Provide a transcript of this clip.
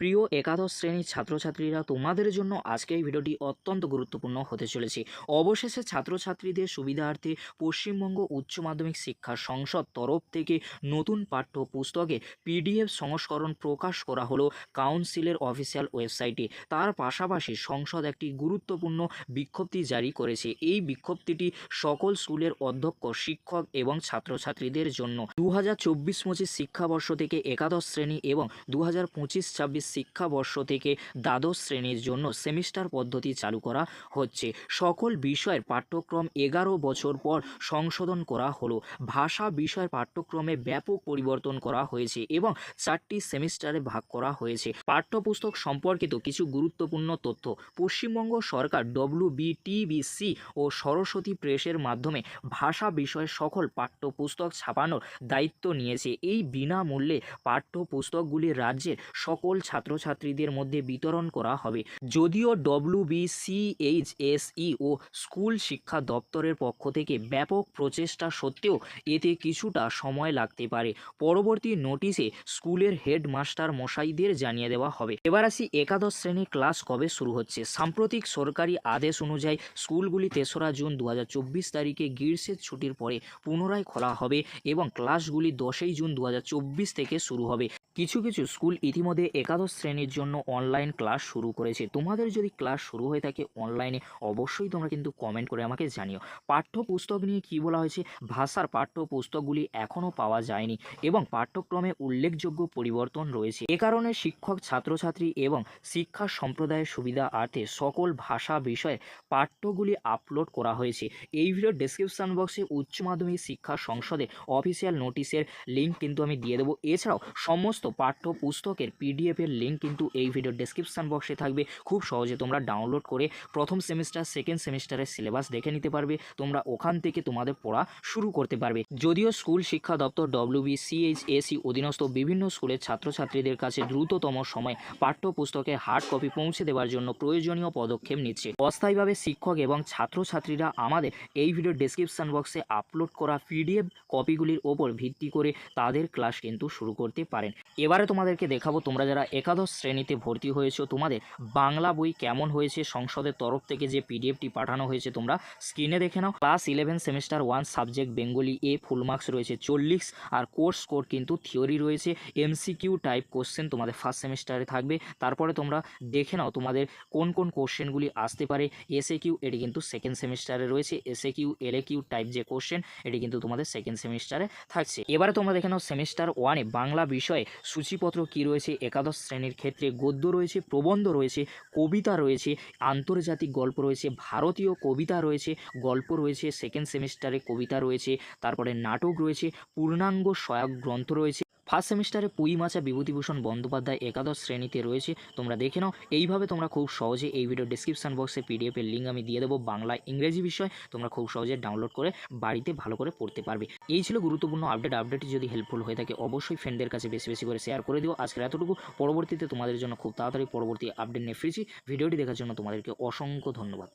প্রিয় একাদশ শ্রেণির ছাত্রছাত্রীরা, তোমাদের জন্য আজকে এই ভিডিওটি অত্যন্ত গুরুত্বপূর্ণ হতে চলেছে। অবশেষে ছাত্রছাত্রীদের সুবিধার্থে পশ্চিমবঙ্গ উচ্চ মাধ্যমিক শিক্ষা সংসদ তরফ থেকে নতুন পাঠ্য পুস্তকে পিডিএফ সংস্করণ প্রকাশ করা হলো কাউন্সিলের অফিসিয়াল ওয়েবসাইটে। তার পাশাপাশি সংসদ একটি গুরুত্বপূর্ণ বিজ্ঞপ্তি জারি করেছে। এই বিজ্ঞপ্তিটি সকল স্কুলের অধ্যক্ষ, শিক্ষক এবং ছাত্রছাত্রীদের জন্য। দু হাজার চব্বিশ পঁচিশ শিক্ষাবর্ষ থেকে একাদশ শ্রেণি এবং দু হাজার পঁচিশ ছাব্বিশ শিক্ষাবর্ষ থেকে দ্বাদশ শ্রেণির জন্য সেমিস্টার পদ্ধতি চালু করা হচ্ছে। সকল বিষয়ের পাঠ্যক্রম এগারো বছর পর সংশোধন করা হলো। ভাষা বিষয়ের পাঠ্যক্রমে ব্যাপক পরিবর্তন করা হয়েছে এবং চারটি সেমিস্টারে ভাগ করা হয়েছে। পাঠ্যপুস্তক সম্পর্কিত কিছু গুরুত্বপূর্ণ তথ্য। পশ্চিমবঙ্গ সরকার ডব্লিউ বিটিবিসি ও সরস্বতী প্রেসের মাধ্যমে ভাষা বিষয়ের সকল পাঠ্যপুস্তক ছাপানোর দায়িত্ব নিয়েছে। এই বিনামূল্যে পাঠ্যপুস্তকগুলি রাজ্যের সকল ছাত্রছাত্রীদের মধ্যে বিতরণ করা হবে। যদিও ডব্লিউ বিসিএইচএসই ও স্কুল শিক্ষা দপ্তরের পক্ষ থেকে ব্যাপক প্রচেষ্টা সত্ত্বেও এতে কিছুটা সময় লাগতে পারে। পরবর্তী নোটিশে স্কুলের হেডমাস্টার মশাইদের জানিয়ে দেওয়া হবে। এবার আসি একাদশ শ্রেণির ক্লাস কবে শুরু হচ্ছে? সাম্প্রতিক সরকারি আদেশ অনুযায়ী স্কুলগুলি তেসরা জুন দু হাজার চব্বিশ তারিখে গ্রীষ্মের ছুটির পরে পুনরায় খোলা হবে এবং ক্লাসগুলি দশই জুন দু হাজার চব্বিশ থেকে শুরু হবে। কিছু কিছু স্কুল ইতিমধ্যে একাদশ শ্রেণির জন্য অনলাইন ক্লাস শুরু করেছে। তোমাদের যদি ক্লাস শুরু হয়ে থাকে অনলাইনে অবশ্যই তোমরা কিন্তু কমেন্ট করে আমাকে জানিও। পাঠ্যপুস্তক নিয়ে কি বলা হয়েছে? ভাষার পাঠ্যপুস্তকগুলি এখনও পাওয়া যায়নি এবং পাঠ্যক্রমে উল্লেখযোগ্য পরিবর্তন রয়েছে। এ কারণে শিক্ষক, ছাত্রছাত্রী এবং শিক্ষা সম্প্রদায়ের সুবিধা আর্থে সকল ভাষা বিষয়ে পাঠ্যগুলি আপলোড করা হয়েছে। এই ভিডিওর ডেসক্রিপশন বক্সে উচ্চ মাধ্যমিক শিক্ষা সংসদে অফিসিয়াল নোটিশের লিঙ্ক কিন্তু আমি দিয়ে দেবো। এছাড়াও সমস্ত পাঠ্য পুস্তকের পিডিএফ এর লিঙ্ক কিন্তু এই ভিডিওর ডেসক্রিপশন বক্সে থাকবে। খুব সহজে তোমরা ডাউনলোড করে প্রথম সেমিস্টার সেকেন্ড সেমিস্টারের সিলেবাস দেখে নিতে পারবে। তোমরা ওখান থেকে তোমাদের পড়া শুরু করতে পারবে। যদিও স্কুল শিক্ষা দপ্তর ডব্লিউবি সিএইচএসি অধীনস্থ বিভিন্ন স্কুলের ছাত্রছাত্রীদের কাছে দ্রুততম সময় পাঠ্যপুস্তকের হার্ড কপি পৌঁছে দেওয়ার জন্য প্রয়োজনীয় পদক্ষেপ নিচ্ছে। অস্থায়ীভাবে শিক্ষক এবং ছাত্রছাত্রীরা আমাদের এই ভিডিওর ডেসক্রিপশন বক্সে আপলোড করা পিডিএফ কপিগুলির ওপর ভিত্তি করে তাদের ক্লাস কিন্তু শুরু করতে পারেন। এবারে তোমাদেরকে দেখাবো তোমরা যারা একাদশ শ্রেণীতে ভর্তি হয়েছো, তোমাদের বাংলা বই কেমন হয়েছে, সংসদের তরফ থেকে যে পিডিএফটি পাঠানো হয়েছে তোমরা স্ক্রিনে দেখে নাও। Class eleven semester one subject Bengali এ ফুল মার্কস রয়েছে চল্লিশ, আর কোর্স স্কোর কিন্তু থিওরি রয়েছে। এমসিকিউ টাইপ কোশ্চেন তোমাদের ফার্স্ট সেমিস্টারে থাকবে। তারপরে তোমরা দেখে নাও তোমাদের কোন কোন কোশ্চেনগুলি আসতে পারে। এসএ কিউ এটি কিন্তু সেকেন্ড সেমিস্টারে রয়েছে। SA Q LA Q type যে কোশ্চেন এটি কিন্তু তোমাদের সেকেন্ড সেমিস্টারে থাকছে। এবারে তোমরা দেখে নাও সেমিস্টার ওয়ানে বাংলা বিষয়ে সূচিপত্র কি রয়েছে? একাদশ শ্রেণির ক্ষেত্রে গদ্য রয়েছে, প্রবন্ধ রয়েছে, কবিতা রয়েছে, আন্তর্জাতিক গল্প রয়েছে, ভারতীয় কবিতা রয়েছে, গল্প রয়েছে সেকেন্ড সেমিস্টারে কবিতা রয়েছে, তারপরে নাটক রয়েছে, পূর্ণাঙ্গ সহায়ক গ্রন্থ রয়েছে। ফার্স্ট সেমিস্টারে পুই মাচা বিভূতিভূষণ বন্দ্যোপাধ্যায় একাদশ শ্রেণীতে রয়েছে। তোমরা দেখে নাও। এইভাবে তোমরা খুব সহজে এই ভিডিও ডিসক্রিপশন বক্সে পিডিএফের লিঙ্ক আমি দিয়ে দেবো বাংলা, ইংরেজি বিষয়। তোমরা খুব সহজে ডাউনলোড করে বাড়িতে ভালো করে পড়তে পারবে। এই ছিল গুরুত্বপূর্ণ আপডেট আপডেটটি যদি হেল্পফুল হয়ে থাকে, অবশ্যই ফ্রেন্ডদের কাছে বেশি বেশি করে শেয়ার করে দিও। আজকের এতটুকু। পরবর্তীতে তোমাদের জন্য খুব তাড়াতাড়ি পরবর্তী আপডেট নিয়ে ফিরছি। ভিডিওটি দেখার জন্য তোমাদেরকে অসংখ্য ধন্যবাদ।